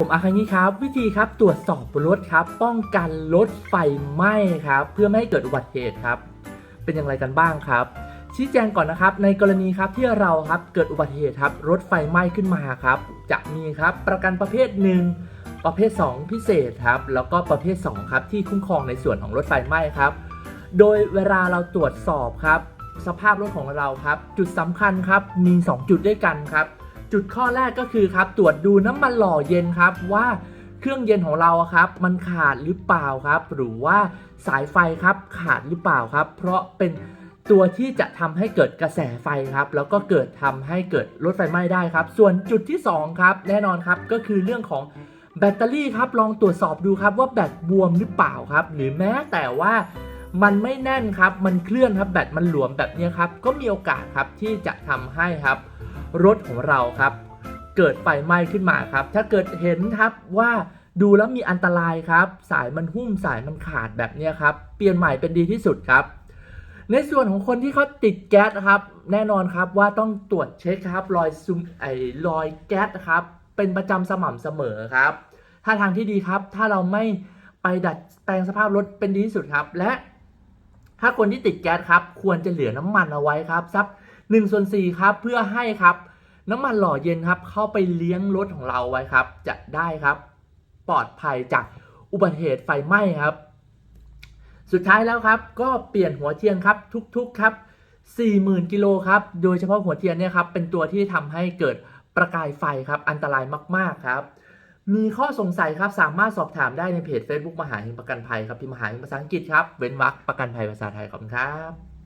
ผมอาคังี้ครับ วิธีครับตรวจสอบรถครับ ป้องกันรถไฟไหม้ครับ เพื่อไม่ให้เกิดอุบัติเหตุครับ เป็นอย่างไรกันบ้างครับ ชี้แจงก่อนนะครับ ในกรณีครับที่เราครับเกิดอุบัติเหตุครับรถไฟไหม้ขึ้นมาครับ จะมีครับประกันประเภทหนึ่งประเภท 2 พิเศษครับแล้วก็ประเภท2ครับที่คุ้มครองในส่วนของรถไฟไหม้ครับ โดยเวลาเราตรวจสอบครับ สภาพรถของเราครับ จุดสำคัญครับมี 2 จุดด้วยกันครับ จุดข้อแรกก็คือครับตรวจดูน้ำมันหล่อเย็นครับว่าเครื่องเย็นของเราครับมันขาดหรือเปล่าครับ หรือว่าสายไฟครับขาดหรือเปล่าครับ เพราะเป็นตัวที่จะทำให้เกิดกระแสไฟครับ แล้วก็เกิดทำให้เกิดรถไฟไหม้ได้ครับ ส่วนจุดที่สองครับ แน่นอนครับก็คือเรื่องของแบตเตอรี่ครับลองตรวจสอบดูครับว่าแบตบวมหรือเปล่าครับ หรือแม้แต่ว่ามันไม่แน่นครับ มันเคลื่อนครับแบตมันหลวมแบบนี้ครับ ก็มีโอกาสครับที่จะทำให้ครับ รถของเราครับ เกิดไฟไหม้ขึ้นมาครับ ถ้าเกิดเห็นครับว่าดูแล้วมีอันตรายครับ สายมันหุ้มสายมันขาดแบบนี้ครับ เปลี่ยนใหม่เป็นดีที่สุดครับ ในส่วนของคนที่เขาติดแก๊สครับ แน่นอนครับว่าต้องตรวจเช็คครับรอยซุมไอรอยแก๊สครับ เป็นประจำสม่ำเสมอครับ ถ้าทางที่ดีครับ ถ้าเราไม่ไปดัดแปลงสภาพรถเป็นดีที่สุดครับ และ ถ้าคนที่ติดแก๊สครับ ควรจะเหลือน้ำมันเอาไว้ครับสักหนึ่งส่วนสี่ครับ เพื่อให้ครับ น้ำมันหล่อเย็นครับ เข้าไปเลี้ยงรถของเราไว้ครับ จะได้ครับ ปลอดภัยจากอุบัติเหตุไฟไหม้ครับ สุดท้ายแล้วครับ ก็เปลี่ยนหัวเทียนครับทุกๆครับ 40,000กิโลครับ โดยเฉพาะหัวเทียนเนี่ยครับเป็นตัวที่ทำให้เกิดประกายไฟครับ อันตรายมาก ๆครับ มีข้อสงสัยครับสามารถสอบถามได้ในเพจ Facebook มหาเฮงประกันภัยครับพิมพ์มหาเฮงภาษาอังกฤษครับ เว้นวรรคประกันภัยภาษาไทยขอบคุณครับ